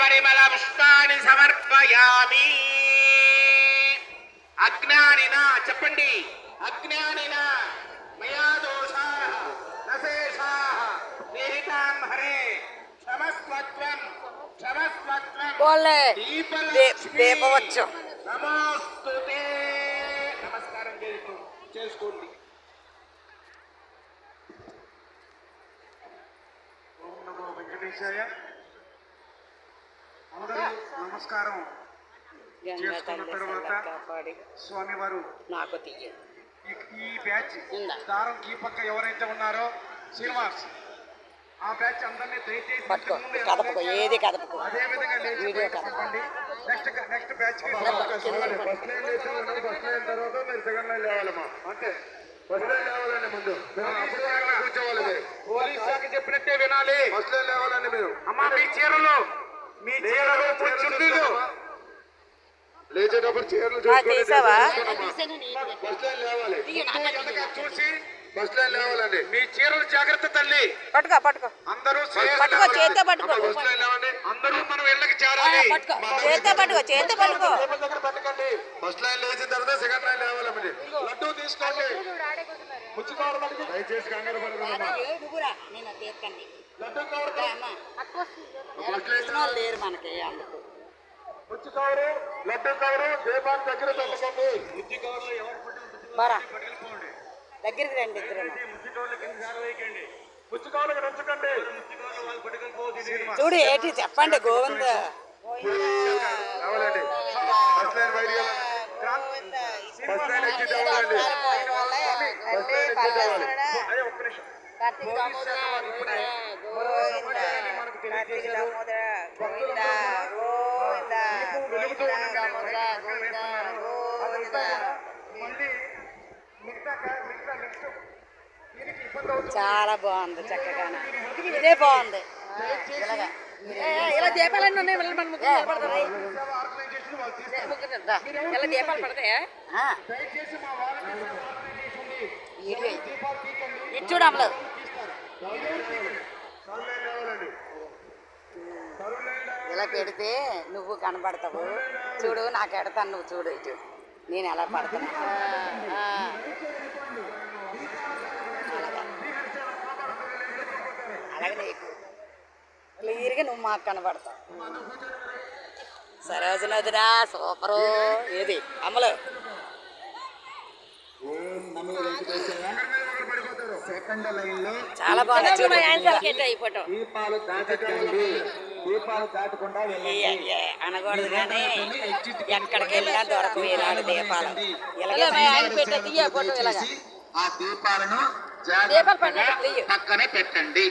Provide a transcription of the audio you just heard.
పరిమళ పుష్పాన్ని సమర్పయామి. అజ్ఞానిన చెప్పండి. అజ్ఞానిన మయా దోషా నశేషా నిహితాం హరే క్షమస్వత్వం క్షమస్వత్వం. దీపవచ్చం నమోస్తుతే నమస్కారం చేస్తూ చేసుకోండి. ఓం నమో వెంకటేశాయ. నమస్కారం చేసుకున్న తర్వాత స్వామివారు నాకు ఈ- బ్యాచ్? దారం ఈ పక్క ఎవరైతే ఉన్నారో శ్రీనివాస్ ఆ బ్యాచ్ అందరినీ దయచేసి కదపకో ఏది కదపకో? అదే విధంగా వీడియో బయటకు కదప. చెప్పండి. Next next batch first line first line తర్వాత మీరు సెకండ్ లైన్ లేవాలమ్మా. అంతే ఫస్ట్ లైన్ లేవాలండి ముందు. కూర్చోవాలి. పోలీస్ శాఖ చెప్పినట్టే వినాలి. ఫస్ట్ లైన్ లేవాలండి మీరు. అమ్మా మీ చీరలు లేచేటప్పుడు చీరలు చూసి ఫస్ట్ లైన్ లేవాలండి. మీ చీరలు జాగ్రత్త తల్లి. పట్టుకో పట్టుకో. అందరూ పట్టుకో చేత్తో పట్టుకో. ఫస్ట్ లైన్ లేవండి. అందరూ మనం ఇళ్ళకి చేరాలి. పట్టుకో. చేత్తో పట్టుకో చేత్తో పట్టుకో. పెట్టకండి. ఫస్ట్ లైన్ లేచిన తర్వాత సెకండ్ లైన్ లేవాలండి లడ్డూ తీసుకోండి. దయచేసి కంగారు పడకూడదమ్మా లేరు మనకి అందుకు పుచ్చు కవరు లడ్డూ కవరు దీపాన్ని దగ్గర పెట్టకండి బుద్ధి కవర్లో ఎవరు పట్టుకుని బరా పట్టుకెళ్ళిపోండి దగ్గరికి రండి ఇద్దరు ముచ్చి కవర్ల కింద జారవేయకండి పుచ్చు కవర్లకు ఉంచకండి ముచ్చి కవర్లు వాళ్ళు పట్టుకెళ్ళిపోతుంది చూడు ఏంటి చెప్పండి Govinda first line first line first line ఒక్క నిమిషం. కార్తీక దామోదర గోవింద కార్తీక దామోదర గోవింద గోవింద గోవింద. దామోదర గోవింద గోవింద చాలా బాగుంది చక్కగా ఇదే బాగుంది. ఇలా దీపాలన్నీ ఉన్నాయి వీళ్ళు మన ముగ్గురు నిలబడతారు? ముగ్గురు. ఇలా దీపాలు పడతాయా? దయచేసి మా ఇలా పెడితే నువ్వు కనబడతావు చూడు నాకు ఎడతాను నువ్వు చూడు ఇటు. నేను ఎలా పడతాను? అలాగా. అలాగే నీకు. క్లియర్గా నువ్వు మాకు కనబడతావు సరోజనదిరా సూపరు. ఏది? అమలు ఓం నమో వెంకటేశాయ ఒకరు పడిపోతారు సెకండ్ లైన్లో చాలా బాగుంది. చూడు. అయిపోవటం. దీపాలు దాటకండి. దీపాలు దాటకుండా వెళ్ళండి. అనకూడదు కానీ ఎక్కడికి వెళ్ళినా దొరకవు ఇలాంటి దీపాలు. ఆ దీపాలను దీపాలు జాగ్రత్తగా పక్కన తీయు. పక్కనే పెట్టండి.